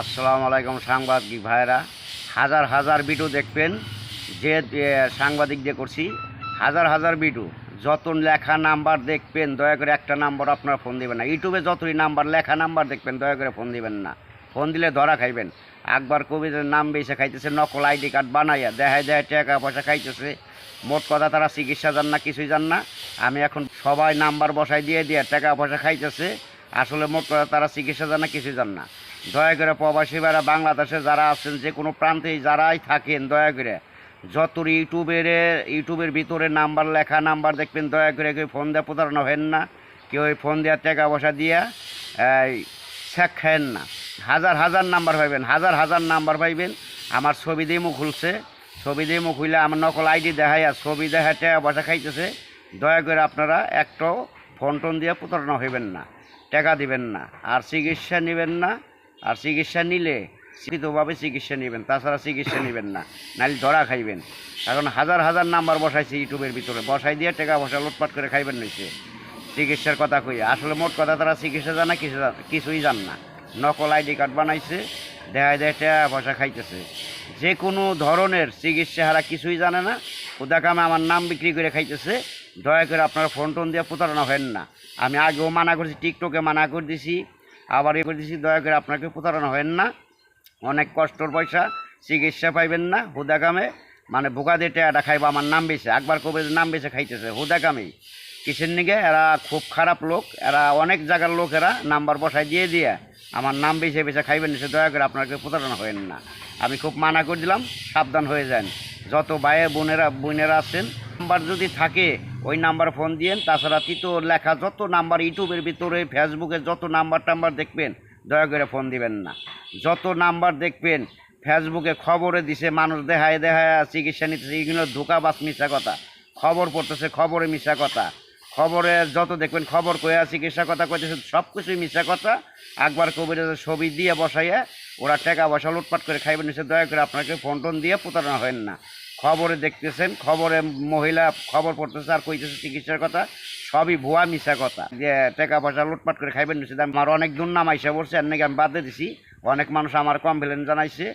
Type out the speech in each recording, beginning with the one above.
আসসালামু আলাইকুম সাংবাদিক ভাইরা হাজার হাজার ভিডিও দেখবেন, যে সাংবাদিক দিয়ে করছি, হাজার হাজার ভিডিও যত লেখা নাম্বার দেখবেন, দয়া করে একটা নাম্বার আপনারা ফোন দিবেন না। ইউটিউবে যতই নাম্বার, লেখা নাম্বার দেখবেন, দয়া করে ফোন দিবেন না। ফোন দিলে ধরা খাইবেন। আকবর কবিরের নাম বেছে খাইতেছে, নকল আইডি কার্ড বানাইয়া দেখায় দেয় টাকা পয়সা খাইতেছে। মোট কথা তারা চিকিৎসা যান না, কিছুই যান না। আমি এখন সবাই নাম্বার বসাই দিয়ে দিয়ে টাকা পয়সা খাইতেছে। আসলে মোট তারা চিকিৎসা যান না, কিছুই যান না। দয়া করে প্রবাসী ভাইরা বাংলাদেশে যারা আছেন, যে কোনো প্রান্তেই যারাই থাকেন, দয়া করে যত ইউটিউবের ইউটিউবের ভিতরে নাম্বার লেখা নাম্বার দেখবেন, দয়া করে কেউ ফোন দিয়ে প্রতারণা হেন না। কেউ ফোন দেওয়ার টাকা পয়সা দিয়া শেখ খায়েন না। হাজার হাজার নাম্বার পাইবেন, হাজার হাজার নাম্বার পাইবেন। আমার ছবি দিয়ে মুখ খুলছে, ছবি দিয়ে মুখ খুললে আমার নকল আইডি দেখাই আর ছবি দেখা টাকা পয়সা খাইতেছে। দয়া করে আপনারা একটাও ফোন দিয়ে প্রতারণা হইবেন না, টাকা দিবেন না, আর চিকিৎসা নেবেন না, আর চিকিৎসা নিলে সীমিতভাবে চিকিৎসা নেবেন, তাছাড়া চিকিৎসা নেবেন না, নাহলে ধরা খাইবেন। কারণ হাজার হাজার নাম্বার বসাইছে ইউটিউবের ভিতরে, বসাই দিয়ে টাকা পয়সা লুটপাট করে খাইবেন নিচ্ছে চিকিৎসার কথা কই, আসলে মোট কথা তারা চিকিৎসা জানা, কিছু কিছুই জান না। নকল আইডি কার্ড বানাইছে দেখায় দেয় টাকা পয়সা খাইতেছে। যে কোনো ধরনের চিকিৎসা হারা কিছুই জানে না ওদা কামে আমার নাম বিক্রি করে খাইতেছে দয়া করে আপনারা ফোন টোন দিয়ে প্রতারণা হেন না। আমি আগেও মানা করছি, টিকটকে মানা করে দিছি, আবার এ করে দিছি, দয়া করে আপনাকে প্রতারণা হেন না। অনেক কষ্টর পয়সা, চিকিৎসা পাইবেন না হুদা কামে মানে বোকা দিয়ে টাকাটা খাইবো, আমার নাম বেছে, একবার কবে নাম বেছে খাইতেছে হুদা কিসের নিগে? এরা খুব খারাপ লোক, এরা অনেক জায়গার লোক, এরা নাম্বার বসায় দিয়ে দিয়ে। আমার নাম বেছে বেছে খাইবেন না, সে দয়া করে আপনাকে প্রতারণা হবেন না। আমি খুব মানা করে দিলাম, সাবধান হয়ে যান। যত ভাইয়ে বোনেরা বোনেরা আছেন নাম্বার যদি থাকে, ওই নাম্বার ফোন দিয়েন। তাছাড়া তৃতীয় লেখা যত নাম্বার ইউটিউবের ভিতরে, ফেসবুকে যত নাম্বার টাম্বার দেখবেন, দয়া করে ফোন দিবেন না। যত নাম্বার দেখবেন, ফেসবুকে খবরে দিছে, মানুষ দেখায় দেখায় চিকিৎসা নিতেছে, এগুলো ধোকাবাস মিশা কথা। খবর পড়তেছে, খবরে মিশা কথা। খবরে যত দেখবেন, খবর কয়া চিকিৎসা কথা কইতেছে, সব কিছুই মিশা কথা। একবার কবিরাজের ছবি দিয়ে বসাইয়া, ওরা টাকা পয়সা লুটপাট করে খাইবেন দয়া করে আপনাকে ফোন টোন দিয়ে প্রতারণা হয় না। খবরে দেখতেছেন, খবরে মহিলা খবর পড়তেছে, আর কইতেছে চিকিৎসার কথা, সবই ভুয়া মিশা কথা। যে টাকা পয়সা লুটপাট করে খাইবেন নিচে আমার অনেক দুর্নাম আইসা পড়ছে আর নাকি আমি বাদে দিছি। অনেক মানুষ আমার কমপ্লেন জানাইছে,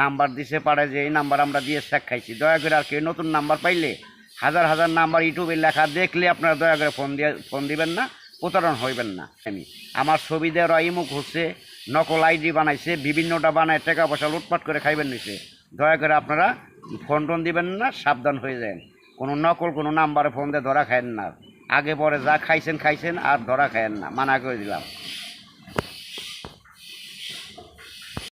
নাম্বার দিছে পারে যে এই নাম্বার আমরা দিয়ে শেখ খাইছি। দয়া করে আর কেউ নতুন নাম্বার পাইলে, হাজার হাজার নাম্বার ইউটিউবে লেখা দেখলে আপনারা দয়া করে ফোন দিয়ে, ফোন দিবেন না, প্রতারণ হইবেন না। আমি, আমার ছবি দিয়ে ওরা ইমুক হচ্ছে নকল আইডি বানাইছে, বিভিন্নটা বানায় টাকা পয়সা লুটপাট করে খাইবেন নিছে দয়া করে আপনারা ফোন টোন দিবেন না, সাবধান হয়ে যান। কোনো নকল, কোনো নাম্বারে ফোন দিয়ে ধরা খায়েন না। আগে পরে যা খাইছেন খাইছেন, আর ধরা খায়েন না। মানা করে দিলাম।